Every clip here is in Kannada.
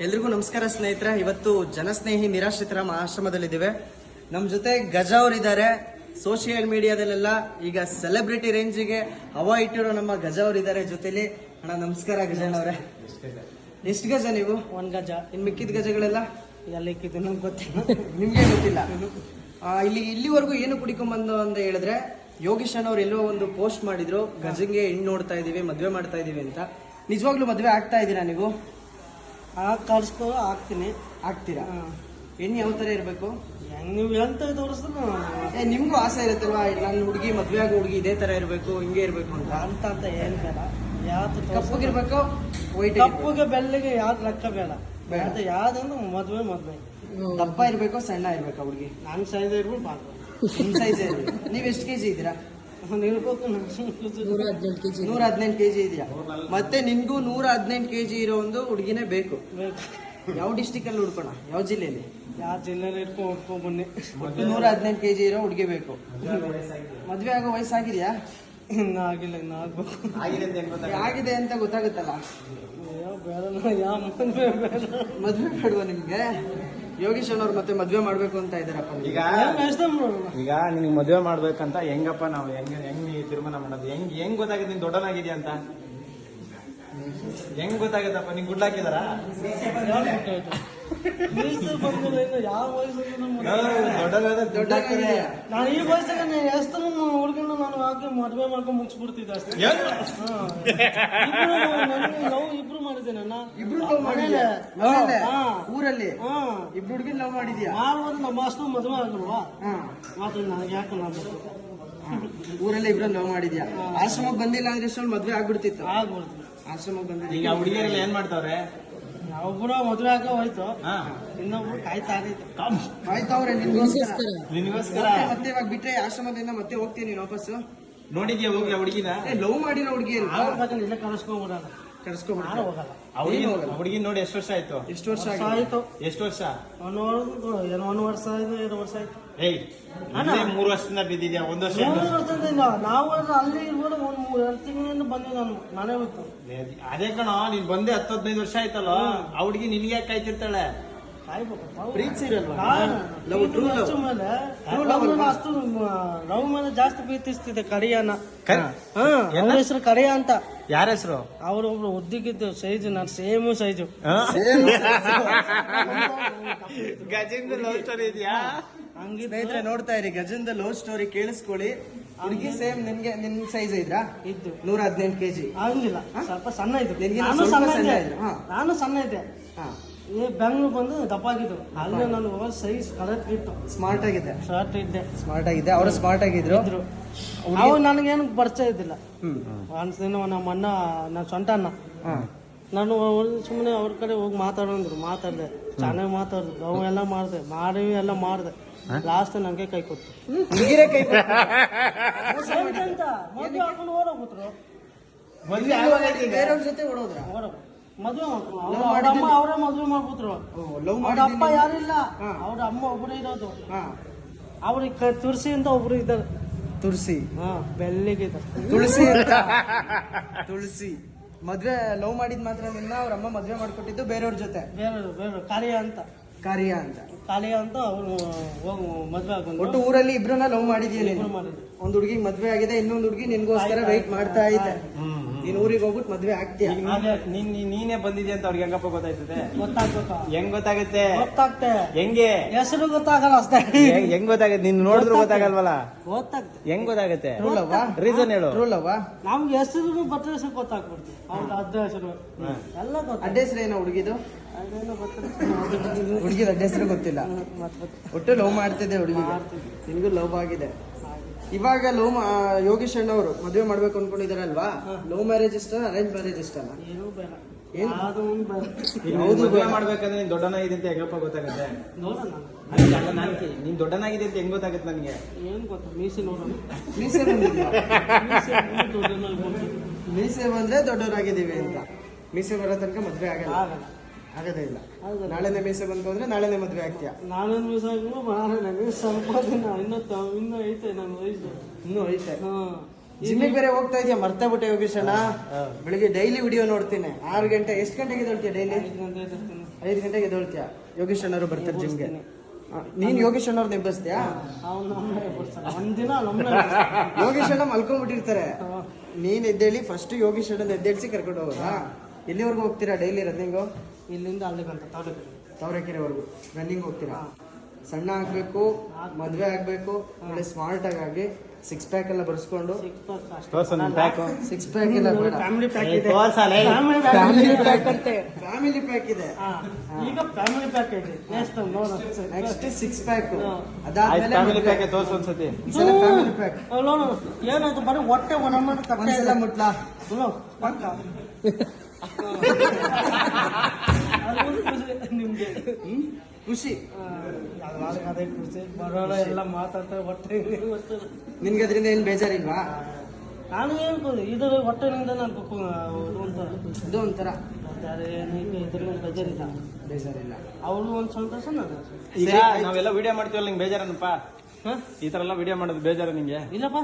ಎಲ್ರಿಗೂ ನಮಸ್ಕಾರ ಸ್ನೇಹಿತರೆ. ಇವತ್ತು ಜನಸ್ನೇಹಿ ನಿರಾಶ್ರಿತರ ಆಶ್ರಮದಲ್ಲಿದ್ದೇವೆ. ನಮ್ಮ ಜೊತೆ ಗಜ ಅವರಿದ್ದಾರೆ. ಸೋಷಿಯಲ್ ಮೀಡಿಯಾದಲ್ಲೆಲ್ಲ ಈಗ ಸೆಲೆಬ್ರಿಟಿ ರೇಂಜಿಗೆ ಹವಾ ಇಟ್ಟಿರೋ ನಮ್ಮ ಗಜ ಅವರಿದ್ದಾರೆ ಜೊತೆಲಿ. ಅಣ್ಣ ನಮಸ್ಕಾರ ಗಜಣ್ಣ ಅವರೇ. ಎಷ್ಟು ಗಜ ನೀವು? ಒಂದು ಗಜ. ಇನ್ ಮಿಕ್ಕಿದ ಗಜಗಳೆಲ್ಲ? ಎಲ್ಲ ಇಕ್ಕಿದ್ದು ನಂಗೆ ಗೊತ್ತಿಲ್ಲ. ನಿಮ್ಗೆ ಗೊತ್ತಿಲ್ಲ. ಆ, ಇಲ್ಲಿ ಇಲ್ಲಿವರೆಗೂ ಏನು ಕುಡಿಕೊಂಬಂದು ಅಂತ ಹೇಳಿದ್ರೆ ಯೋಗೀಶ್ ಅವ್ರು ಎಲ್ಲೋ ಒಂದು ಪೋಸ್ಟ್ ಮಾಡಿದ್ರು ಗಜಂಗೆ ಹೆಣ್ಣು ನೋಡ್ತಾ ಇದೀವಿ ಮದ್ವೆ ಮಾಡ್ತಾ ಇದೀವಿ ಅಂತ. ನಿಜವಾಗ್ಲೂ ಮದ್ವೆ ಆಗ್ತಾ ಇದ್ದೀರಾ ನೀವು? ಆ ಕಳ್ಸ್ಕೊ ಹಾಕ್ತೀನಿ. ಆಗ್ತೀರಾ ಹೆಣ್ಣು ಯಾವ ತರ ಇರ್ಬೇಕು? ಹೆಂಗ್ ನೀವು ಎಂತ ತೋರಿಸಿದ್ರು ಏ ನಿಮ್ಗೂ ಆಸೆ ಇರುತ್ತಲ್ವಾ? ನನ್ನ ಹುಡುಗಿ ಮದ್ವೆ ಆಗೋ ಹುಡುಗಿ ಇದೇ ತರ ಇರ್ಬೇಕು ಹಿಂಗೆ ಇರ್ಬೇಕು ಅಂತ. ಅಂತ ಅಂತ ಏನ್ ಬೇಡ. ಯಾವ್ದು ಕಪ್ಪಗಿರ್ಬೇಕು ವೈಟ್ ಕಪ್ಪುಗೆ ಬೆಲ್ಲಿಗೆ ಯಾವ್ದು ಲೆಕ್ಕ ಬೇಡ. ಬೇಡ. ಯಾವ್ದಂದ್ರೆ ಮದ್ವೆ ಮದ್ವೆ. ದಪ್ಪ ಇರ್ಬೇಕು ಸಣ್ಣ ಇರ್ಬೇಕು ಹುಡುಗಿ. ನಾನು ಸೈಜ್ ಇರ್ಬೋದು ಮಾಡ್ಬೋದು ನಿಮ್ ಸೈಜ್ ನೀವ್ ಎಷ್ಟು ಕೆಜಿ ಇದ್ದೀರಾ? ನಿಲ್ಬೇಕು ನೂರ ಹದಿನೆಂಟು ಕೆಜಿ ಇದೆಯಾ? ಮತ್ತೆ ನಿನ್ಗೂ ನೂರ ಹದಿನೆಂಟು ಕೆಜಿ ಇರೋ ಒಂದು ಹುಡುಗಿನೇ ಬೇಕು. ಯಾವ ಡಿಸ್ಟಿಕ್ ಅಲ್ಲಿ ಹುಡ್ಕೋಣ? ಯಾವ ಜಿಲ್ಲೆಯಲ್ಲಿ? ಯಾವ ಜಿಲ್ಲೆಯಲ್ಲಿ ಉಟ್ಕೊಂಡ್ ಬನ್ನಿ. ಒಟ್ಟು ನೂರ ಹದಿನೆಂಟು ಕೆಜಿ ಇರೋ ಹುಡುಗಿ ಬೇಕು. ಮದ್ವೆ ಆಗೋ ವಯಸ್ಸಾಗಿದೆಯಾ? ಇನ್ನು ಆಗಿಲ್ಲ ಇನ್ನು ಆಗ್ಬೇಕು. ಆಗಿದೆ ಅಂತ ಗೊತ್ತಾಗುತ್ತಲ್ಲ? ಯಾವ ಬೇಡ ಯಾವ ಮದ್ವೆ ಬೇಡ. ಮದ್ವೆ ಬೇಡವಾ ನಿಮ್ಗೆ? ಯೋಗೀಶ್ ಅವ್ರು ಮತ್ತೆ ಮದ್ವೆ ಮಾಡ್ಬೇಕು ಅಂತ ಇದಾರಪ್ಪ ಈಗ ಈಗ ನಿನ್ಗೆ ಮದುವೆ ಮಾಡ್ಬೇಕಂತ ಹೆಂಗಪ್ಪ ನಾವು ಹೆಂಗ್ ಹೆಂಗ್ ನೀ ತೀರ್ಮಾನ ಮಾಡೋದು? ಹೆಂಗ್ ಹೆಂಗ್ ಗೊತ್ತಾಗುತ್ತೆ ನೀನ್ ದೊಡ್ಡನಾಗಿದ್ಯ ಅಂತ? ಹೆಂಗ್ ಗೊತ್ತಾಗತ್ತಪ್ಪ? ನಿಂಗೆ ಗುಡ್ ನಾನು ಈ ವಯಸ್ಸಾಗ ಎಷ್ಟು ಹುಡ್ಕೊಂಡು ನಾನು ಹಾಕಿ ಮದುವೆ ಮಾಡ್ಕೊಂಡು ಮುಗಿಸ್ಬಿಡ್ತಿದ್ದೆ ಅಷ್ಟೇ. ಲವ್ ಇಬ್ರು ಮಾಡಿದ್ದೇನೆ ನಾ ಇಬ್ರು. ಊರಲ್ಲಿ? ಹಾ. ಇಬ್ರು ಹುಡುಗಿನ ಲವ್ ಮಾಡಿದ್ಯಾ? ಮಾಡ್ಬೋದು ನಮ್ಮ ಅಷ್ಟು ಮದುವೆ ಆಗಲ್ವಾ ಹಾ. ಮಾತು ನನಗೆ ಯಾಕೆ ನಾನು ಊರಲ್ಲಿ ಇಬ್ರು ಲವ್ ಮಾಡಿದ್ಯಾ? ಆಶ್ರಮಕ್ಕೆ ಬಂದಿಲ್ಲ ಅಂದ್ರೆ ಇಷ್ಟೊಂದು ಮದ್ವೆ ಆಗ್ಬಿಡ್ತಿತ್ತು. ಆಗ್ಬಿಡ್ತು ಆಶ್ರಮಕ್ಕೆ ಬಂದಿಲ್ಲ. ಈಗ ಹುಡುಗಿಯರೆಲ್ಲ ಏನ್ ಮಾಡ್ತಾವ್ರೆ? ಒಬ್ಬರು ಮದುವೆ ಆಗ ಹೋಯ್ತು. ಹಾ. ಇನ್ನೊಬ್ರು ಕಾಯ್ತಾ ಕಾಯ್ತಾವ್ರೆ ನಿನ್ಗೋಸ್ಕರ ನಿನ್ಗೋಸ್ಕರ ಮತ್ತೆ ಇವಾಗ ಬಿಟ್ರೆ ಆಶ್ರಮದಿಂದ ಮತ್ತೆ ಹೋಗ್ತೀನಿ ನೀನು ವಾಪಸ್ ನೋಡಿದ್ಯಾ ಹೋಗಿ ಆ ಹುಡುಗಿನ? ಏ ಲವ್ ಮಾಡಿರೋ ಹುಡುಗಿ ಇಲ್ಲ ಕಳಿಸ್ಕೊಂಡ್ಬಿಡಲ್ಲ ಕರ್ಸ್ಕೊಬಿಡ್ತಾರೆ? ಹೋಗಲ್ಲ. ಹುಡುಗಿ ಹುಡುಗಿ ನೋಡಿ ಎಷ್ಟು ವರ್ಷ ಆಯ್ತು? ಎಷ್ಟು ವರ್ಷ ಆಯ್ತು. ಎಷ್ಟು ವರ್ಷ ಒಂದು ವರ್ಷ? ಒಂದು ವರ್ಷ ಆಯ್ತು ಎರಡು ವರ್ಷ ಆಯ್ತು. ಏಯ್ ಇಲ್ಲೇ ಮೂರು ವರ್ಷದಿಂದ ಬಿದ್ದಿದ್ಯಾ? ಒಂದ್ ವರ್ಷ ಮೂರು ವರ್ಷ ವರ್ಷದಿಂದ. ನಾವು ಅಲ್ಲಿ ಇರ್ಬೋದು ಒಂದು ಮೂರು ಎರಡು ತಿಂಗಳಿಂದ ಬಂದೆ ನಾನು ಮನೆ ಬಿಟ್ಟು. ಅದೇ ಕಣ ನೀನ್ ಬಂದೆ ಹತ್ತು ಹದಿನೈದು ವರ್ಷ ಆಯ್ತಲ್ಲ? ಆ ಹುಡುಗಿ ನಿನ್ಗೆ ಯಾಕೆ ಕಾಯ್ತಿರ್ತಾಳೆ? ಅಲ್ವಾ? ಅಷ್ಟು ಲವ್ ಮೇಲೆ ಜಾಸ್ತಿ ಪ್ರೀತಿಸ್ತಿದ್ದೆ ಕರಿಯಾನ ಅವ್ರ ಹೆಸರು ಕರಿಯ ಅಂತ. ಯಾರ ಹೆಸರು? ಅವ್ರೊಬ್ರು ಉದ್ದಿಗಿದ್ದು ಸೈಜ್ ನಾನು same size Gajendra love story ಇದೆಯಾ? ಸ್ನೇಹಿತರೆ ನೋಡ್ತಾ ಇರಿ ಗಜಂದ ಲವ್ ಸ್ಟೋರಿ ಕೇಳಿಸ್ಕೊಳ್ಳಿ. ಹುಡುಗಿ ಸೇಮ್ ನಿಮ್ಗೆ ನಿಮ್ ಸೈಜ್ ಇದ್ರಾ? ಇದ್ದು. ನೂರ ಹದಿನೆಂಟು ಕೆಜಿ ಹಂಗಿಲ್ಲ ಸ್ವಲ್ಪ ಸಣ್ಣ ಇದ್ದು. ನಿನ್ಗಿನ್ನ ನಾನು ಸಣ್ಣ ಇದ್ದೆ. ಇದ್ರು. ನಾನು ಸಣ್ಣ ಇದ್ದೆ. ಈ ಬೆಂಗ್ಳೂರು ಬಂದು ದಪ್ಪಾಗಿದ್ರು ಅಲ್ಲಿ ನಾನು ಸೈಜ್ ಕರೆಕ್ಟ್ ಇತ್ತು. ಸ್ಮಾರ್ಟ್ ಆಗಿದೆ. ಸ್ಮಾರ್ಟ್ ಇದ್ದೆ. ಸ್ಮಾರ್ಟ್ ಆಗಿದೆ. ಅವರು ಸ್ಮಾರ್ಟ್ ಆಗಿದ್ರು? ಅವ್ರು ಅವು ನನಗೇನು ಪರಿಚಯ ಇದ್ದಿಲ್ಲ. ಹ್ಮ್. ಅನ್ಸ್ದಿನ ನಮ್ಮ ಅಣ್ಣ ನನ್ನ ಸ್ವಂತ ಅಣ್ಣ. ನಾನು ಸುಮ್ಮನೆ ಅವ್ರ ಕಡೆ ಹೋಗಿ ಮಾತಾಡೋಂದ್ರು ಮಾತಾಡ್ದೆ. ಚೆನ್ನಾಗಿ ಮಾತಾಡಿದ್ರು ಅವು ಎಲ್ಲ ಮಾಡಿದೆ. ಮಾಡಿ ಎಲ್ಲ ಮಾಡಿದೆ. ಲಾಸ್ಟ್ ನನಗೆ ಕೈ ಕೊಟ್ಟು. ಹುಡುಗಿರೇ ಕೈ ಮದುವೆ ಹಾಕೊಂಡು ಓಡೋಗ್ಬಿಟ್ರು? ಬೇರೆಯವ್ರ ಜೊತೆ ಓಡೋದ್ರ? ಮದುವೆ ಅಮ್ಮ ಅವರೇ ಮದುವೆ ಮಾಡ್ಬಿಟ್ರು. ಲವ್ ಅವ್ರ ಅಪ್ಪ ಯಾರಿಲ್ಲ ಹಾ. ಅವ್ರ ಅಮ್ಮ ಒಬ್ಬರೇ ಇರೋದು. ಹಾ. ಅವ್ರಿಗೆ ತುಳಸಿ ಅಂತ ಒಬ್ರು ಇದ್ದಾರೆ. ತುಳಸಿ. ಹಾ ಬೆಳ್ಳಿಗಿದ್ದಾರೆ ತುಳಸಿ ಅಂತ. ತುಳಸಿ. ಮದ್ವೆ ಲವ್ ಮಾಡಿದ್ ಮಾತ್ರ ನಿನ್ನ ಅವ್ರ ಅಮ್ಮ ಮದ್ವೆ ಮಾಡ್ಕೊಟ್ಟಿದ್ದು ಬೇರೆಯವ್ರ ಜೊತೆ. ಬೇರೆ ಬೇರೆ ಕಾರ್ಯ ಅಂತ. ಕಾರ್ಯ ಅಂತ. ಕಾರ್ಯ ಅಂತ ಅವನು ಹೋಗಿ ಮದುವೆ ಒಟ್ಟು ಊರಲ್ಲಿ ಇಬ್ರನ್ನ ಲವ್ ಮಾಡಿದೀಯ ನೀನು? ಇಬ್ರು ಮಾಡಿದ್ರು ಒಂದ್ ಹುಡುಗಿಗೆ ಮದ್ವೆ ಆಗಿದೆ ಇನ್ನೊಂದ್ ಹುಡುಗಿ ನಿನ್ಗೋಸ್ಕರ ವೆಯ್ಟ್ ಮಾಡ್ತಾ ಐತೆ ಹ್ಮ್. ನೀನ್ ಊರಿಗೆ ಹೋಗ್ಬಿಟ್ಟು ಮದ್ವೆ ಆಗ್ತೀಯ? ಈಗ ನೀನ್- ನೀನ್ ನೀನ್- ನೀನೇ ಬಂದಿದ್ಯಾ ಅಂತ ಅವ್ರಿಗೆ ಹೆಂಗಪ್ಪ ಗೊತ್ತಾಯ್ತದೆ? ಗೊತ್ತಾಗ್ಬೇಕು. ಹೆಂಗ್ ಗೊತ್ತಾಗುತ್ತೆ? ಗೊತ್ತಾಗ್ತೆ. ಹೆಂಗೆ? ಹೆಸರು ಗೊತ್ತಾಗಲ್ಲ ಅಷ್ಟೇ. ಹೆಂಗ್- ಹೆಂಗ್ ಗೊತ್ತಾಗುತ್ತೆ? ನೀನ್ ನೋಡಿದ್ರು ಗೊತ್ತಾಗಲ್ವಲ್ಲ? ಗೊತ್ತಾಗ್ತೆ. ಹೆಂಗ್ ಗೊತ್ತಾಗುತ್ತೆ? ರೀಸನ್ ಹೇಳು. ರೂಲ್ ಲವ್ವಾ ನಮ್ಗೆ ಹೆಸರು ಬರ್ತದೆ ಹೆಸರು ಗೊತ್ತಾಗ್ಬಿಡ್ತು. ಅವ್ರ ಅಜ್ಜ ಹೆಸರು. ಎಲ್ಲ ಗೊತ್ತಾಗ ಅಡ್ಡ ಹೆಸರು ಏನೋ ಹುಡುಗಿದು? ಹುಡುಗಿದ ಹೆಸರು ಗೊತ್ತಿಲ್ಲ. ಮತ್ತೆ ಒಟ್ಟು ಲವ್ ಮಾಡ್ತಿದ್ದೆ ಹುಡುಗಿ ನಿನ್ಗೂ ಲವ್ ಆಗಿದೆ. ಇವಾಗ ಲವ್ ಯೋಗೇಶ್ ಅಣ್ಣವರು ಮದುವೆ ಮಾಡ್ಬೇಕು ಅನ್ಕೊಂಡಿದಾರಲ್ವಾ? ಲವ್ ಮ್ಯಾರೇಜ್ ಇಷ್ಟ ಅರೇಂಜ್ ಮ್ಯಾರೇಜ್ ಇಷ್ಟ? ನೀನ್ ಮದ್ವೆ ಮಾಡ್ಬೇಕಂದ್ರೆ ನೀನ್ ದೊಡ್ಡನಾಗಿದೆ ಅಂತ ಹೆಂಗಪ್ಪ ಗೊತ್ತಾಗುತ್ತೆ? ನಾನ್ ದೊಡ್ಡನಾಗಿದೆ ಅಂತ ಹೆಂಗ್ ಗೊತ್ತಾಗುತ್ತೆ ನನಗೆ? ಏನ್ ಗೊತ್ತಾ? ಮೀಸೆ ನೋಡೋಣ. ಮೀಸೆ ಬಂದ್ರೆ ದೊಡ್ಡವರಾಗಿದ್ದೀವಿ ಅಂತ. ಮೀಸೆ ಬರೋ ತನಕ ಮದ್ವೆ ಆಗಲ್ಲ. ಆಗದೇ ಇಲ್ಲ. ನಾಳೆನೇ ಮೇಸೆ ಬಂತು ಅಂದ್ರೆ ನಾಳೆನೇ ಮದ್ವೆ ಆಗ್ತೀಯ? ನಾಳೆ ದಿವಸ ಆಗಿಲ್ಲ ನನಗೆ ಸ್ವಲ್ಪ ದಿನ ಇನ್ನೂ ತ- ಇನ್ನೂ ಐತೆ ನನ್ನ ವಯಸ್ಸು. ಇನ್ನೂ ಐತೆ. ಹಾ. ಜಿಮ್ಮಿಗೆ ಬೇರೆ ಹೋಗ್ತಾ ಇದೆಯಾ? ಮರ್ತಾ ಬಿಟ್ಟೆ ಯೋಗೇಶ್ ಅಣ್ಣ. ಬೆಳಿಗ್ಗೆ ಡೈಲಿ ವಿಡಿಯೋ ನೋಡ್ತೀನಿ. ಆರು ಗಂಟೆ ಎಷ್ಟು ಗಂಟೆಗೆ ಎದ್ದೇಳ್ತೀಯ ಡೈಲಿ? ಐದು ಗಂಟೆ ಎದ್ದಿರ್ತೀನಿ. ಐದು ಗಂಟೆಗೆ ಎದ್ದೇಳ್ತೀಯ? ಯೋಗೇಶ್ ಅಣ್ಣರು ಬರ್ತಾರೆ ಜಿಮ್ಗೆ. ನೀನ್ ಯೋಗೇಶ್ ಅಣ್ಣವ್ರನ್ನ ಎಬ್ಬಸ್ತೀಯಾ? ಅವ್ನು ನಮ್ಮನೆ. ಒಂದಿನ ನಮ್ಮನೆ ಯೋಗೇಶ್ ಅಣ್ಣ ಮಲ್ಕೊಂಡ್ಬಿಟ್ಟಿರ್ತಾರೆ. ನೀನ್ ಎದ್ದೇಳಿ ಫಸ್ಟ್ ಯೋಗೇಶ್ ಅಣ್ಣ ಎದ್ದೇಳಿಸಿ ಕರ್ಕೊಂಡು ಹೋಗೋದಾ? ಎಲ್ಲಿವರೆಗೂ ಹೋಗ್ತೀರಾ? ಡೈಲಿ ರನ್ನಿಂಗು ಇಲ್ಲಿಂದ ಅಲ್ಲಿಗಂತ ಬಂತ ತವರೆಕೆರೆವರೆಗೂ. ರನ್ನಿಂಗ್ ಹೋಗ್ತೀರಾ? ಸಣ್ಣ ಆಗ್ಬೇಕು ಮದ್ವೆ ಆಗ್ಬೇಕು ಒಳ್ಳೆ ಸ್ಮಾರ್ಟ್ ಆಗಿ ಸಿಕ್ಸ್ ಪ್ಯಾಕ್ ಎಲ್ಲ ಬರ್ಸ್ಕೊಂಡು. ಸಿಕ್ಸ್ ಪ್ಯಾಕ್ ಎಲ್ಲ ಬೇಡ. ಫ್ಯಾಮಿಲಿ ಪ್ಯಾಕ್ ಇದೆ. ಫ್ಯಾಮಿಲಿ ಪ್ಯಾಕ್ ಅಂತೆ. ಫ್ಯಾಮಿಲಿ ಪ್ಯಾಕ್ ಇದೆ. ಈಗ ಫ್ಯಾಮಿಲಿ ಪ್ಯಾಕ್ ಇದೆ. ನೋಡ ನೆಕ್ಸ್ಟ್ ಸಿಕ್ಸ್ ಪ್ಯಾಕ್ ಅದಾದ್ಮೇಲೆ ಫ್ಯಾಮಿಲಿ ಪ್ಯಾಕೆ ತೋರ್ಸು ಒಂದ್ಸತಿ. ಫ್ಯಾಮಿಲಿ ಪ್ಯಾಕ್ ಏನಾಯ್ತು ಬರೀ ಹೊಟ್ಟೆ ಒಂದ್ಸಲ ಮುಟ್ಲಾ? ಪಕ್ಕ ನಿಮ್ಗೆ? ಖುಷಿ. ಅದೇ ಖುಷಿ ಬರೋಣ ಎಲ್ಲ ಮಾತಾಡ್ತಾರೆ ಹೊಟ್ಟೆ ನಿನ್ಗೆ ಅದರಿಂದ ಏನು ಬೇಜಾರಿಲ್ವಾ? ನಾನು ಹೇಳ್ಬೋದು ಇದ್ರ ಹೊಟ್ಟೆನಿಂದ ನಾನು ಇದು ಒಂಥರ. ಬೇಜಾರಿಲ್ಲ. ಬೇಜಾರಿಲ್ಲ ಅವಳು ಒಂದು ಸಂತೋಷ ನಾನು ಈಗ ನಾವೆಲ್ಲ ವಿಡಿಯೋ ಮಾಡ್ತೀವಲ್ಲ ನಿಂಗೆ ಬೇಜಾರನಪ್ಪ? ಈ ತರ ಎಲ್ಲ ವಿಡಿಯೋ ಮಾಡೋದು ಬೇಜಾರ ನಿಂಗೆ? ಇಲ್ಲಪ್ಪ.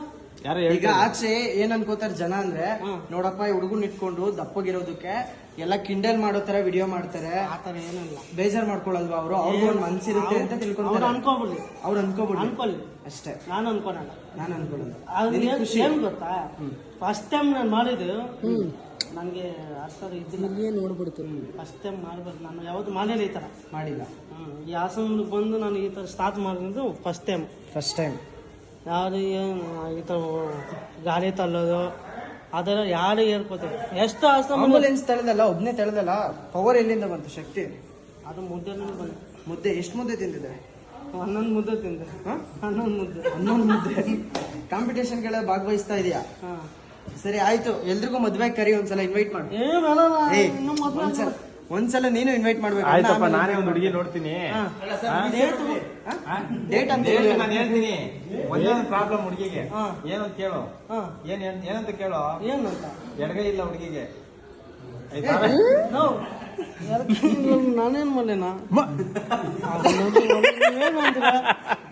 ಈಗ ಆಚೆ ಏನ್ ಅನ್ಕೋತಾರೆ ಜನ ಅಂದ್ರೆ ಹ್ಮ್. ನೋಡಪ್ಪ ಈ ಹುಡುಗನ್ ಇಟ್ಕೊಂಡು ದಪ್ಪಗಿರೋದಕ್ಕೆ ಎಲ್ಲ ಕಿಂಡಲ್ ಮಾಡೋ ತರ ವಿಡಿಯೋ ಮಾಡ್ತಾರೆ. ಆ ಏನಲ್ಲ. ಬೇಜಾರ್ ಮಾಡ್ಕೊಳಲ್ವಾ ಅವರು? ಅವ್ರಿಗೆ ಒಂದ್ ಮನ್ಸಿರುತ್ತೆ ಅಂತ ಅವ್ರು ತಿಳ್ಕೊಂತಾರೆ. ಅನ್ಕೋಬಿಡ್ಲಿ. ಅವ್ರು ಅನ್ಕೋಬಿಡ್ಲಿ. ಅನ್ಕೊಳ್ಳಿ ಅಷ್ಟೇ. ನಾನು ಅನ್ಕೊಳಲ್ಲ. ನಾನು ಅನ್ಕೊಳ್ಳಲ್ಲ ಖುಷಿ? ಏನ್ ಗೊತ್ತಾ? ಫಸ್ಟ್ ಟೈಮ್ ನಾನು ಮಾಡಿದ್ದು ನನಗೆ ಅರ್ಥ ಇದ್ದಿಲ್ಲ ನೋಡ್ಬಿಡ್ತು? ಫಸ್ಟ್ ಟೈಮ್ ಮಾಡ್ಬಾರ್ದು ನಾನು ಯಾವತ್ತು ಮಾಡಿಲ್ಲ ಈ ಥರ ಮಾಡಿಲ್ಲ. ಹ್ಮ್. ಈ ಹಾಸನ ಬಂದು ನಾನು ಈ ಥರ ಸ್ಟಾರ್ಟ್ ಮಾಡಿದ್ದು ಫಸ್ಟ್ ಟೈಮ್ ಫಸ್ಟ್ ಟೈಮ್ ಯಾರು ಏನು ಈ ಥರ ಗಾಡಿ ತಳ್ಳೋದು ಅದರ ಯಾರು ಹೇಳ್ಕೊತಾರೆ. ಎಷ್ಟು ಹಾಸನ ಆಂಬುಲೆನ್ಸ್ ತಳೆದಲ್ಲ ಒಬ್ನೇ ತಳೆದಲ್ಲ ಪವರ್ ಎಲ್ಲಿಂದ ಬಂತು ಶಕ್ತಿ? ಅದು ಮುದ್ದೆ ಬಂದು ಮುದ್ದೆ ಎಷ್ಟು ಮುದ್ದೆ ತಿಂದಿದೆ? ಹನ್ನೊಂದು ಮುದ್ದೆ ತಿಂದೆ. ಹಾ? ಹನ್ನೊಂದು ಮುದ್ದೆ. ಹನ್ನೊಂದು ಮುದ್ದೆ. ಕಾಂಪಿಟೇಷನ್ಗಳ ಭಾಗವಹಿಸ್ತಾ ಇದೆಯಾ? ಹಾಂ. ಸರಿ ಆಯ್ತು. ಎಲ್ರಿಗೂ ಮದ್ವೆ ಕರಿ ಒಂದ್ಸಲ ಇನ್ವೈಟ್ ಮಾಡಿ. ಏ ಬೇಡ ಏಯ್, ಇನ್ನು ಮದ್ವೆ ಒಂದ್ಸಲ. ಒಂದ್ಸಲ ನೀನು ಇನ್ವೈಟ್ ಮಾಡ್ಬೇಕು. ಆಯ್ತಪ್ಪ ನಾನೇ ಒಂದು ಹುಡುಗಿ ನೋಡ್ತೀನಿ. ಡೇಟ್ ಅಂತ ಹೇಳಿ. ನಾನು ಹೇಳ್ತೀನಿ. ಒಂದೊಂದು ಪ್ರಾಬ್ಲಮ್ ಹುಡುಗಿಗೆ. ಹಾ. ಏನಂತ ಕೇಳು? ಏನ್ ಏನ್- ಏನಂತ ಕೇಳು? ಏನಂತ? ಎಡಗೈ ಇಲ್ಲ ಹುಡುಗಿಗೆ. ಆಯ್ತಾ? ನಾವು ನಾನೇನ್ ಮಲ್ಲೇನಾ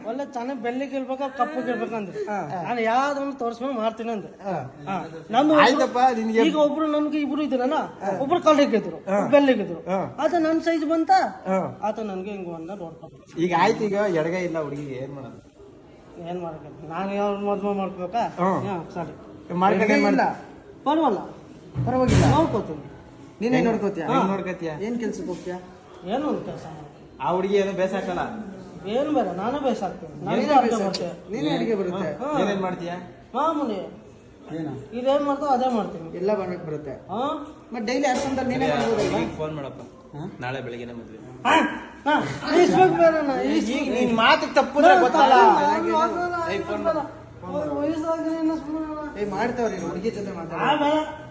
ಒಳ್ಳೆ ಚೆನ್ನಾಗಿ ಬೆಲ್ಲಿಗೆ ಇರ್ಬೇಕ ಕಪ್ಪು ಇರ್ಬೇಕಂದ್ರೆ ನಾನು ಯಾವ್ದನ್ನು ತೋರಿಸ್ಕೊಂಡು ಮಾಡ್ತೀನಿ ಅಂದ್ರೆ. ನಂದು ಈಗ ಒಬ್ರು ನನ್ಗೆ ಇಬ್ರು ಇದ್ರಲ್ಲ ಒಬ್ರು ಕಳ್ಳಿಗಿದ್ರು ಬೆಲ್ಲಿಗಿದ್ರು ಆತ ನನ್ನ ಸೈಜ್ ಬಂತ ಆತ ನನ್ಗೆ ಹಿಂಗ ಒಂದ ನೋಡ್ಕೊಂಡು ಈಗ ಆಯ್ತು ಈಗ ಎಡಗ ಇಲ್ಲ ಹುಡುಗಿ ಏನ್ ಮಾಡೋದು? ಏನ್ ಮಾಡ್ಬೇಕು? ನಾನು ಯಾವ ಮದ್ವೆ ಮಾಡ್ಕೋಬೇಕಾ? ಸರಿ. ಮಾಡ್ಕೊಂಡು ಮಾಡ್ದ ಪರವಲ್ಲ ಪರವಾಗಿಲ್ಲ. ನೋಡ್ಕೋತೀನಿ. ನೀನೇ ನೋಡ್ಕೋತೀಯ? ಹೆಂಗ್ ನೋಡ್ಕತ್ತೀಯ ಏನ್ ಕೆಲ್ಸಕ್ಕೆ ಹೋಗ್ತೀಯ? ಏನು ಒಂದು ಕೆಲಸ ಆ ಹುಡುಗಿ ಏನು ಬೇಸಾಕಲ್ಲ? ಏನು ಬೇಡ ನಾನೇ ಬೇಸಾಕ್ತೀನಿ. ನೀನೇ ಅರ್ಥ ಬೇಸಾಕ್ತೀಯ. ಮಾಡ್ತೆ ನೀನೇ ಅಡಿಗೆ ಬರುತ್ತೆ? ಹಾ. ಏನೇನ್ ಮಾಡ್ತೀಯ? ಮಾಮೂಲಿ. ಇದೇನ್ ಮಾಡ್ತಾವ ಅದೇ ಮಾಡ್ತೀನಿ. ಎಲ್ಲ ಮಾಡಕ್ ಬರುತ್ತೆ. ಹಾ? ಮತ್ತೆ ಡೈಲಿ ಅಷ್ಟೊಂದಲ್ಲಿ ನೀನೇ ಮಾಡ್ಬೋದಲ್ವಾ ಫೋನ್ ಮಾಡಪ್ಪ. ನಾಳೆ ಬೆಳಿಗ್ಗೆನೆ ಮದ್ವೆ. ಹಾ, ಹಾ, ಇಸ್ಬೇಕು ಬೇಡ ನಾ, ಇಸ್- ಈಗ ನಿನ್ ಮಾತು ತಪ್ಪಿದ್ರೆ ಗೊತ್ತಲ್ಲ. ನಾನು ಇಸ್ಬೇಕು ಏ ಮಾಡ್ತಾವ್ರಿ ಹುಡುಗಿ ಜೊತೆ ಮಾತಾಡ. ಬೇಡ.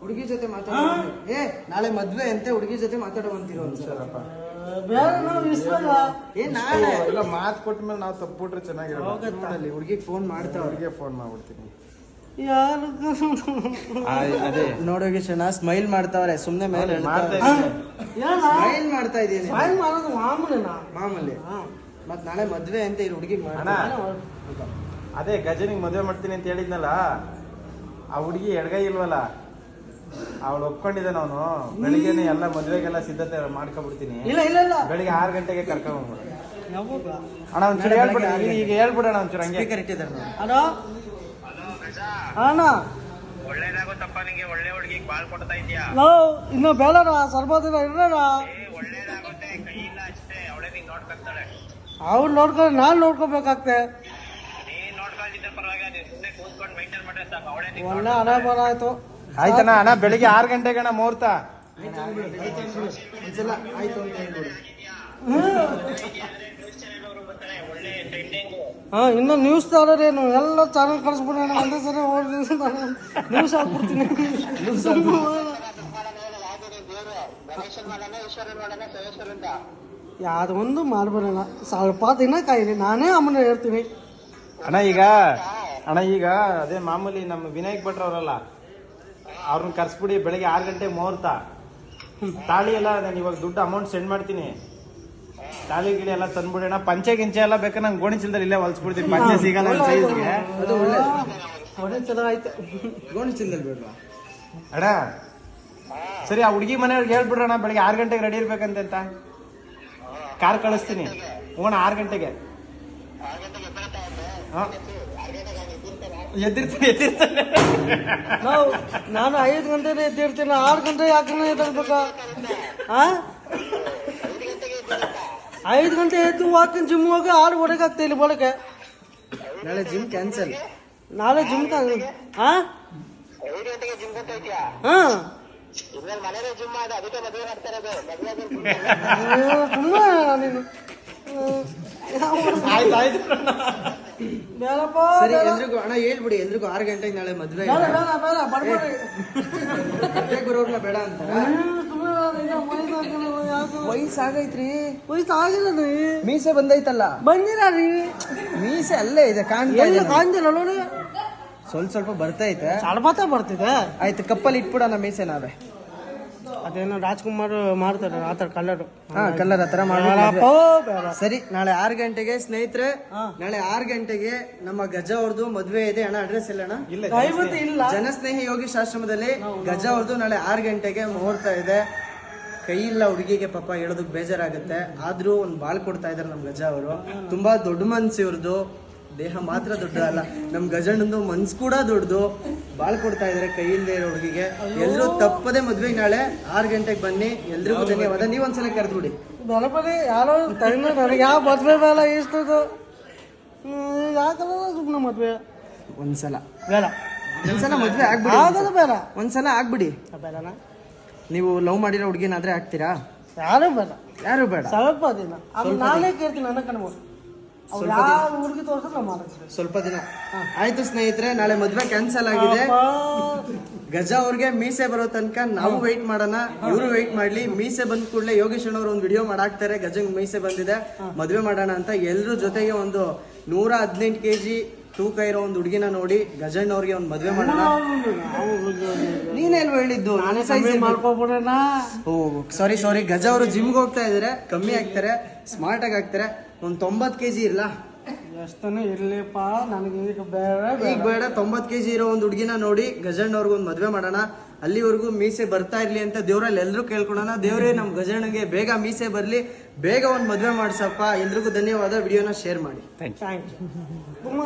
ಹುಡುಗಿ ಜೊತೆ ಮಾತಾಡೋ. ಏ ನಾಳೆ ಮದ್ವೆ ಅಂತೆ ಹುಡುಗಿ ಜೊತೆ ಮಾತಾಡುವಂತಿರೋ ಒಂದ್ಸಲ ಬೇರೆ ನಾವು ಇಸ್ಬೇಕ ಏ ನಾಳೆ. ಇಲ್ಲ ಮಾತು ಕೊಟ್ಟ ಮೇಲೆ ನಾವು ತಪ್ಪಿಟ್ರೆ ಚೆನ್ನಾಗಿರಲ್ಲ. ಅಲ್ಲಿ ಹುಡುಗಿಗೆ ಫೋನ್ ಮಾಡ್ತಾ ಅವ್ರಿಗೆ ಫೋನ್ ಮಾಡ್ಬಿಡ್ತೀನಿ. ಯಾರು? ಅದೇ. ನೋಡೋಗಿಶಣ ಸ್ಮೈಲ್ ಮಾಡ್ತಾವ್ರೆ ಸುಮ್ನೆ ಮೇಲೆ. ಸ್ಮೈಲ್ ಮಾಡ್ತಾ ಇದೀನಿ ಸ್ಮೈಲ್ ಮಾಡೋದು ಮಾಮೂಲಿ ನಾ ಮಾಮೂಲಿ. ಹಾ. ಮತ್ ನಾಳೆ ಮದ್ವೆ ಅಂತ ಈ ಹುಡುಗಿ ಮಾಡೋಣ ಅದೇ ಗಜನಿಗೆ ಮದ್ವೆ ಮಾಡ್ತೀನಿ ಅಂತ ಹೇಳಿದ್ನಲ್ಲ ಆ ಹುಡುಗಿ ಎಡಗೈ ಇಲ್ವಲ್ಲ? ಅವಳು ಒಪ್ಕೊಂಡಿದ್ದಾನೆ ಅವನು. ಬೆಳಿಗ್ಗೆನೆ ಎಲ್ಲ ಮದ್ವೆಗೆಲ್ಲ ಸಿದ್ಧತೆ ಮಾಡ್ಕೊಬಿಡ್ತೀನಿ. ಇಲ್ಲ ಇಲ್ಲ ಇಲ್ಲ. ಬೆಳಿಗ್ಗೆ ಆರು ಗಂಟೆಗೆ ಕರ್ಕೊಂಡ್ ಯಾವಾಗ ಅಣ್ಣ ಒಂಚೂರು ಹೇಳ್ಬಿಡ. ಈಗ ಹೇಳ್ಬಿಡೋಣ ಒಂಚೂರು ಹಂಗೆ. ಸ್ಪೀಕರ್ ಇಟ್ಟಿದ್ದಾರೆ ಹಲೋ? ಅಣ್ಣ. ಒಳ್ಳೇದಾಗುತ್ತಪ್ಪ ನಿಂಗೆ ಒಳ್ಳೆ ಅನಾಭಾನ ಬಾಳ್ ಕೊಡ್ತಾ ಇದೀಯಾ ಲೋ ಇನ್ನು ಬೇಡರ ಸ್ವಲ್ಪ ದಿನ ಇರೋಣ ಏ ಒಳ್ಳೇದಾಗುತ್ತೆ ಕೈ ಇಲ್ಲ ಅಷ್ಟೇ. ಅವಳೇ ನಿಂಗ್ ನೋಡ್ಕೊಂತಾಳೆ. ಅವ್ರು ನೋಡ್ಕೊಂಡು ನಾನ್ ನೋಡ್ಕೋಬೇಕಾಗ್ತೆ. ನೀನ್ ನೋಡ್ಕೊಂಡಿದ್ದ ಪರವಾಗಿಲ್ಲ ನೀನ್ ಸುಮ್ಮನೆ ಕೂತ್ಕೊಂಡು ಮೈಂಟೈನ್ ಮಾಡಿದ್ರೆ ಸಾಕು. ಅವಳೇ ಒಳ್ಳೆ ಹಣ ಆಯ್ತು. ಆಯ್ತಣ್ಣ ಅಣ್ಣ ಬೆಳಿಗ್ಗೆ ಆರು ಗಂಟೆಗೆ ಅಣ್ಣ ಮುಹೂರ್ತ. ಹಾ ಇನ್ನು ನ್ಯೂಸ್ ಏನು? ಎಲ್ಲ ಚಾನಲ್ ಕಳಿಸ್ಬಿಡೋಣ ಒಂದೇ ಸರಿ ನ್ಯೂಸ್ ಹಾಕ್ಬಿಡ್ತೀನಿ. ಯಾವ್ದು ಒಂದು ಮಾಡ್ಬಿಡೋಣ ಸ್ವಲ್ಪ ದಿನ ಕಾಯಿರಿ ನಾನೇ ಅಮ್ಮನ ಹೇಳ್ತೀನಿ. ಅಣ್ಣ ಈಗ ಅಣ್ಣ ಈಗ ಅದೇ ಮಾಮೂಲಿ ನಮ್ಮ ವಿನಾಯಕ್ ಭಟ್ರ ಅವರಲ್ಲ ಅವ್ರನ್ನ ಕರ್ಸ್ಬಿಡಿ ಬೆಳಿಗ್ಗೆ ಆರು ಗಂಟೆ ಮುಹೂರ್ತ. ತಾಳಿ ಎಲ್ಲ ನಾನು ಇವಾಗ ದುಡ್ಡು ಅಮೌಂಟ್ ಸೆಂಡ್ ಮಾಡ್ತೀನಿ. ತಾಳಿ ಗಿಳಿ ಎಲ್ಲ ತಂದ್ಬಿಡೋಣ. ಪಂಚೆ ಗಿಂಚೆ ಎಲ್ಲ ಬೇಕಾ? ನಂಗೆ ಗೋಣಿ ಚೀಲದಲ್ಲಿ ಇಲ್ಲೇ ಹೊಲ್ಸ್ಬಿಡ್ತೀನಿ. ಪಂಚೆ ಸಿಗಲ್ಲ ಸೈಜ್ಗೆ ಅದು ಒಳ್ಳೆ ಒಳ್ಳೆ ಚೆನ್ನಾಗಾಯ್ತು ಗೋಣಿ ಚಿಂದಲ್ ಬಿಡ್ವಾ? ಅಡ. ಸರಿ ಆ ಹುಡುಗಿ ಮನೆಯವ್ರಿಗೆ ಹೇಳ್ಬಿಡೋಣ. ಬೆಳಿಗ್ಗೆ ಆರು ಗಂಟೆಗೆ ರೆಡಿ ಇರ್ಬೇಕಂತೆ ಅಂತ. ಕಾರ್ ಕಳಿಸ್ತೀನಿ. ಹೋಗೋಣ ಆರು ಗಂಟೆಗೆ. ಹಾ. ಎದ್ದಿರ್ತೀನಿ ಎದ್ದಿರ್ತಾನೆ. ನಾವು ನಾನು ಐದು ಗಂಟೆನೇ ಎದ್ದಿರ್ತೀನಿ ಆರು ಗಂಟೆ ಯಾಕೆ ಎದ್ದೇಳ್ಬೇಕಾ? ಆ? ಐದು ಗಂಟೆ ಎದ್ದು ವಾಕಿಂಗ್ ಜಿಮ್ ಹೋಗಿ ಆರೂವರೆಗೆ ಆಗ್ತಾ ಇಲ್ಲಿ ಬರೋಕೆ ನಾಳೆ ಜಿಮ್ ಕ್ಯಾನ್ಸಲ್ ನಾಳೆ ಜಿಮ್ ಹಾ ಐದು ಗಂಟೆಗೆ ಜಿಮ್ ಅಂತ ಇದೆಯಾ ಹಾ ಮದುವೆ ಸುಮ್ಮನೆ ನೀನು. ಸರಿ ಎಲ್ರಿಗೂ ಅಣ್ಣ ಹೇಳ್ಬಿಡಿ ಎಲ್ರಿಗೂ ಆರು ಗಂಟೆಗೆ ನಾಳೆ ಮದ್ವೆ ಬೇಡ ಅಂತ ಬರೋರ್ನ ಬೇಡ ವಯಸ್ಸಾಗೈತ್ರಿ ವಯಸ್ಸಾಗಿಲ್ಲ ಮೀಸೆ ಬಂದೈತಲ್ಲ? ಬಂದಿರ ಮೀಸೆ ಅಲ್ಲೇ ಇದೆ ಕಾಣ್ತಾ ಕಾಣ್ತಿಲ್ಲ ನೋಡಿ. ಸ್ವಲ್ಪ ಸ್ವಲ್ಪ ಬರ್ತೈತೆ ಚಳಮತ ಬರ್ತಿದೆ. ಆಯ್ತು ಕಪ್ಪಲ್ಲಿ ಇಟ್ಬಿಡೋಣ ಮೀಸೆ ನಾವೇ. ಅದೇನೋ ರಾಜ್ಕುಮಾರ್ ಮಾಡ್ತಾರೆ ಆ ಥರ ಕಲರ್ ಹಾ ಬೇಡಪ್ಪ ಬೇಡ. ಸರಿ ನಾಳೆ ಆರು ಗಂಟೆಗೆ ಸ್ನೇಹಿತರೆ ನಾಳೆ ಆರು ಗಂಟೆಗೆ ನಮ್ಮ ಗಜ ಅವ್ರದ್ದು ಮದ್ವೆ ಇದೆ ಅಣ್ಣ ಅಡ್ರೆಸ್ ಇಲ್ಲ ಅಣ್ಣ? ಇಲ್ಲ ದಯವಿಟ್ಟು ಇಲ್ಲ. ಜನಸ್ನೇಹಿ ಯೋಗಿ ಆಶ್ರಮದಲ್ಲಿ ಗಜ ಅವ್ರದ್ದು ನಾಳೆ ಆರು ಗಂಟೆಗೆ ಮುಹೂರ್ತ ಇದೆ. ಕೈ ಇಲ್ಲ ಹುಡುಗಿಗೆ ಪಾಪ ಹೇಳೋದಕ್ಕೆ ಬೇಜಾರಾಗುತ್ತೆ. ಆದ್ರೂ ಒಂದು ಬಾಳ್ ಕೊಡ್ತಾ ಇದಾರೆ ನಮ್ ಗಜ ಅವರು. ತುಂಬಾ ದೊಡ್ಡ ಮನ್ಸು ಇವ್ರದ್ದು ದೇಹ ಮಾತ್ರ ದೊಡ್ಡದಲ್ಲ ನಮ್ ಗಜಣ್ಣಂದು ಮನ್ಸು ಕೂಡ ದೊಡ್ಡದು. ಬಾಳ್ ಕೊಡ್ತಾ ಇದಾರೆ ಕೈ ಇಲ್ಲದೆ ಇರೋ ಹುಡುಗಿಗೆ. ಎಲ್ರು ತಪ್ಪದೆ ಮದ್ವೆಗೆ ನಾಳೆ ಆರು ಗಂಟೆಗೆ ಬನ್ನಿ. ಎಲ್ರಿಗೂ ಧನ್ಯವಾದ. ನೀವ್ ಒಂದ್ಸಲ ಕರೆದ್ಬಿಡಿ. ಗಣಪತಿ ಯಾರೋ ಟೈಮ್ ನನಗೆ ಯಾವ ಮದ್ವೆ ಬೇಡ ಇಷ್ಟು ಯಾಕಲ್ಲ ಸುಮ್ಮನೆ ಮದ್ವೆ. ಒಂದ್ಸಲ. ಬೇಡ. ಒಂದ್ಸಲ ಮದ್ವೆ ಆಗ್ಬಿಡಿ ಬೇಡ. ಒಂದ್ಸಲ ಆಗ್ಬಿಡಿ. ಬೇಡನಾ? ನೀವು ಲವ್ ಮಾಡಿರೋ ಹುಡುಗಿನಾದ್ರೆ ಆಗ್ತೀರಾ? ಯಾರು ಬೇಡ. ಯಾರು ಬೇಡ. ಸ್ವಲ್ಪ ದಿನ. ನಾನೇ ಕೇಳ್ತೀನಿ ನನ್ನ ಯಾವ ಹುಡುಗಿ ತೋರ್ಸಿದ್ರೆ ಸ್ವಲ್ಪ ದಿನ. ಆಯ್ತು ಸ್ನೇಹಿತರೆ ನಾಳೆ ಮದ್ವೆ ಕ್ಯಾನ್ಸಲ್ ಆಗಿದೆ. ಗಜ ಅವ್ರಿಗೆ ಮೀಸೆ ಬರೋ ತನಕ ನಾವು ವೆಯ್ಟ್ ಮಾಡೋಣ. ಇವರು ವೆಯ್ಟ್ ಮಾಡ್ಲಿ. ಮೀಸೆ ಬಂದ ಕೂಡಲೇ ಯೋಗೇಶ್ ಅಣ್ಣವ್ರು ಒಂದು ವಿಡಿಯೋ ಮಾಡಾಕ್ತಾರೆ. ಗಜಂಗ್ ಮೀಸೆ ಬಂದಿದೆ. ಮದ್ವೆ ಮಾಡೋಣ ಅಂತ ಎಲ್ಲರ ಜೊತೆಗೆ ಒಂದು ನೂರ ಹದಿನೆಂಟು ಕೆಜಿ ತೂಕ ಇರೋ ಒಂದು ಹುಡುಗಿನ ನೋಡಿ ಗಜಣ್ಣ ಅವ್ರಿಗೆ ಒಂದು ಮದ್ವೆ ಮಾಡೋಣ. ನೀನೇನು ಹೇಳಿದ್ದು? ನಾನೇ ಕಮ್ಮಿ ಮಾಡ್ಕೊಬಿಡೋಣ. ಓ ಸಾರಿ ಸಾರಿ ಗಜ ಅವರು ಜಿಮ್ಗೆ ಹೋಗ್ತಾ ಇದಾರೆ. ಕಮ್ಮಿ ಆಗ್ತಾರೆ. ಸ್ಮಾರ್ಟ್ ಆಗಿ ಆಗ್ತಾರೆ ಒಂದ್ ತೊಂಬತ್ ಕೆಜಿ ಇರಲ್ಲ ಎಷ್ಟನೇ ಇರ್ಲಿಪ್ಪ ನನಗೆ ಈಗ ಬೇಡ. ಈಗ ಬೇಡ ತೊಂಬತ್ ಕೆಜಿ ಇರೋ ಒಂದು ಹುಡುಗಿನ ನೋಡಿ ಗಜಣ್ಣ ಅವ್ರಿಗೊಂದ್ ಒಂದು ಮದ್ವೆ ಮಾಡೋಣ. ಅಲ್ಲಿವರೆಗೂ ಮೀಸೆ ಬರ್ತಾ ಇರ್ಲಿ ಅಂತ ದೇವ್ರಲ್ಲಿ ಎಲ್ಲರೂ ಕೇಳ್ಕೊಳೋಣ. ದೇವ್ರೇ ನಮ್ ಗಜಣ್ಣಗೆ ಬೇಗ ಮೀಸೆ ಬರ್ಲಿ. ಬೇಗ ಒಂದು ಮದ್ವೆ ಮಾಡ್ಸಪ್ಪ. ಎಲ್ರಿಗೂ ಧನ್ಯವಾದ. ವಿಡಿಯೋನ ಶೇರ್ ಮಾಡಿ. ಥ್ಯಾಂಕ್ ಯು ತುಂಬ